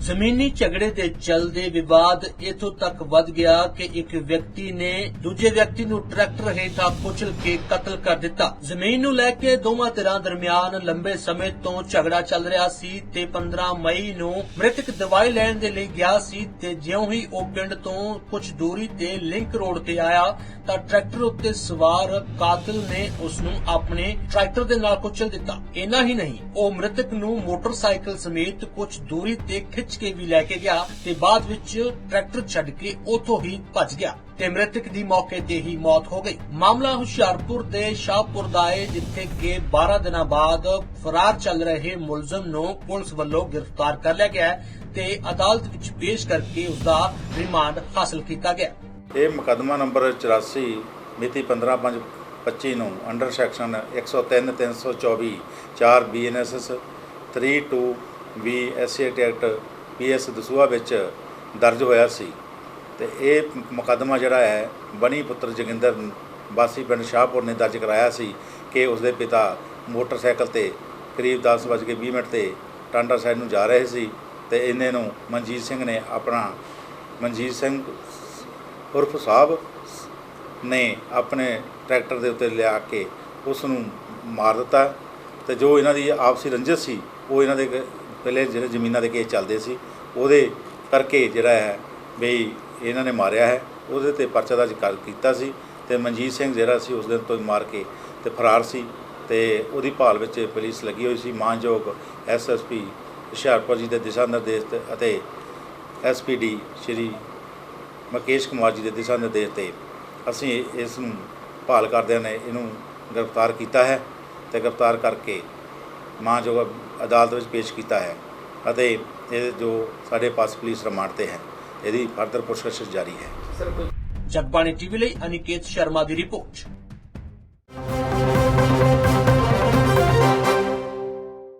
ਜ਼ਮੀਨੀ ਝਗੜੇ ਦੇ ਚਲਦੇ ਵਿਵਾਦ ਇਥੋਂ ਤੱਕ ਵੱਧ ਗਿਆ ਕਿ ਇੱਕ ਵਿਅਕਤੀ ਨੇ ਦੂਜੇ ਵਿਅਕਤੀ ਨੂੰ ਟਰੈਕਟਰ ਹੇਠਾਂ ਕੁਚਲ ਕੇ ਕਤਲ ਕਰ ਦਿੱਤਾ। ਜ਼ਮੀਨ ਨੂੰ ਲੈ ਕੇ ਦੋਵਾਂ ਧਿਰਾਂ ਦਰਮਿਆਨ ਲੰਬੇ ਸਮੇਂ ਤੋਂ ਝਗੜਾ ਚੱਲ ਰਿਹਾ ਸੀ ਤੇ 15 ਮਈ ਨੂੰ ਮ੍ਰਿਤਕ ਦਵਾਈ ਲੈਣ ਦੇ ਲਈ ਗਿਆ ਸੀ ਤੇ ਜਿਉਂ ਹੀ ਉਹ ਪਿੰਡ ਤੋਂ ਕੁਝ ਦੂਰੀ ਤੇ ਲਿੰਕ ਰੋਡ ਤੇ ਆਇਆ ਤਾਂ ਟਰੈਕਟਰ ਉੱਤੇ ਸਵਾਰ ਕਾਤਲ ਨੇ ਉਸ ਨੂੰ ਆਪਣੇ ਟਰੈਕਟਰ ਦੇ ਨਾਲ ਕੁਚਲ ਦਿੱਤਾ। ਇਨਾ ਹੀ ਨਹੀਂ, ਉਹ ਮ੍ਰਿਤਕ ਨੂੰ ਮੋਟਰਸਾਈਕਲ ਸਮੇਤ ਕੁਝ ਦੂਰੀ ਤੇ ਖਿੱਚ ਕੇ ਵੀ ਲੈ ਕੇ ਗਿਆ ਤੇ ਬਾਅਦ ਵਿੱਚ ਟਰੈਕਟਰ ਛੱਡ ਕੇ ਉੱਥੋਂ ਹੀ ਭੱਜ ਗਿਆ ਤੇ ਮ੍ਰਿਤਕ ਦੀ ਮੌਕੇ ਤੇ ਹੀ ਮੌਤ ਹੋ ਗਈ। ਮਾਮਲਾ ਹੁਸ਼ਿਆਰਪੁਰ ਦੇ ਸ਼ਾਹਪੁਰ ਦਾ ਹੈ ਜਿੱਥੇ ਕਿ 12 ਦਿਨਾਂ ਬਾਅਦ ਫਰਾਰ ਚੱਲ ਰਹੇ ਮੁਲਜ਼ਮ ਨੂੰ ਪੁਲਿਸ ਵੱਲੋਂ ਗ੍ਰਿਫਤਾਰ ਕਰ ਲਿਆ ਗਿਆ ਤੇ ਅਦਾਲਤ ਵਿੱਚ ਪੇਸ਼ ਕਰਕੇ ਉਸ ਦਾ ਰਿਮਾਂਡ ਹਾਸਲ ਕੀਤਾ ਗਿਆ। ਇਹ ਮੁਕਦਮਾ ਨੰਬਰ 84 ਮਿਤੀ 15/5/25 ਨੂੰ under section 103 324 4 BNSS 32 B SC act PS Dasuya ਵਿੱਚ ਦਰਜ ਹੋਇਆ ਸੀ ਤੇ ਇਹ ਮੁਕੱਦਮਾ ਜਿਹੜਾ ਹੈ, ਬਣੀ ਪੁੱਤਰ ਜੋਗਿੰਦਰ ਵਾਸੀ ਪਿੰਡ ਸ਼ਾਹਪੁਰ ਨੇ ਦਰਜ ਕਰਾਇਆ ਸੀ ਕਿ ਉਸਦੇ ਪਿਤਾ ਮੋਟਰਸਾਈਕਲ ਤੇ ਕਰੀਬ 10:20 ਮਿੰਟ ਤੇ ਟਾਂਡਾ ਸਾਈਡ ਨੂੰ ਜਾ ਰਹੇ ਸੀ ਤੇ ਇਹਨੇ ਨੂੰ ਮਨਜੀਤ ਸਿੰਘ ਨੇ ਆਪਣਾ, ਮਨਜੀਤ ਸਿੰਘ ਉਰਫ ਸਾਹਿਬ ਨੇ ਆਪਣੇ ਟਰੈਕਟਰ ਦੇ ਉੱਤੇ ਲਿਆ ਕੇ ਉਸ ਨੂੰ ਮਾਰ ਦਿੱਤਾ ਤੇ ਜੋ ਇਹਨਾਂ ਦੀ ਆਪਸੀ ਰੰਜਿਸ਼ ਸੀ, ਉਹ ਇਹਨਾਂ ਦੇ ਪਹਿਲੇ ਜਿਹੜੇ ਜ਼ਮੀਨਾਂ ਦੇ ਕੇਸ ਚੱਲਦੇ ਸੀ ਉਹਦੇ ਕਰਕੇ ਜਿਹੜਾ ਹੈ ਬਈ ਇਹਨਾਂ ਨੇ ਮਾਰਿਆ ਹੈ। ਉਹਦੇ ਤੇ ਪਰਚਾ ਦਰਜ ਕਰ ਕੀਤਾ ਸੀ ਤੇ ਮਨਜੀਤ ਸਿੰਘ ਜਿਹੜਾ ਸੀ ਉਸ ਦਿਨ ਤੋਂ ਮਾਰ ਕੇ ਤੇ ਫਰਾਰ ਸੀ ਤੇ ਉਹਦੀ ਭਾਲ ਵਿੱਚ ਪੁਲਿਸ ਲੱਗੀ ਹੋਈ ਸੀ। ਮਾਨਯੋਗ ਐਸਐਸਪੀ ਹੁਸ਼ਿਆਰਪੁਰ ਜੀ ਦੇ ਦਿਸ਼ਾ ਨਿਰਦੇਸ਼ ਤੇ ਅਤੇ ਐਸਪੀਡੀ ਸ਼੍ਰੀ ਮੁਕੇਸ਼ ਕੁਮਾਰ ਜੀ ਦੇ ਦਿਸ਼ਾ ਨਿਰਦੇਸ਼ ਤੇ ਅਸੀਂ ਇਸ ਨੂੰ ਭਾਲ ਕਰਦਿਆਂ ਨੇ ਇਹਨੂੰ ਗ੍ਰਿਫਤਾਰ ਕੀਤਾ ਹੈ ਤੇ ਗ੍ਰਿਫਤਾਰ ਕਰਕੇ ਮਾਨਯੋਗ ਅਦਾਲਤ ਵਿੱਚ ਪੇਸ਼ ਕੀਤਾ ਹੈ। ਅਤੇ ਇਹ ਜੋ ਸਾਡੇ ਪਾਸ ਪੁਲਿਸ ਰਿਮਾਂਡ ਤੇ ਹੈ, ਇਹਦੀ ਫਰਦਰ ਪੁੱਛਗਿੱਛ ਜਾਰੀ ਹੈ। ਜਗਬਾਣੀ ਟੀਵੀ ਲਈ ਅਨਿਕੇਤ ਸ਼ਰਮਾ ਦੀ ਰਿਪੋਰਟ।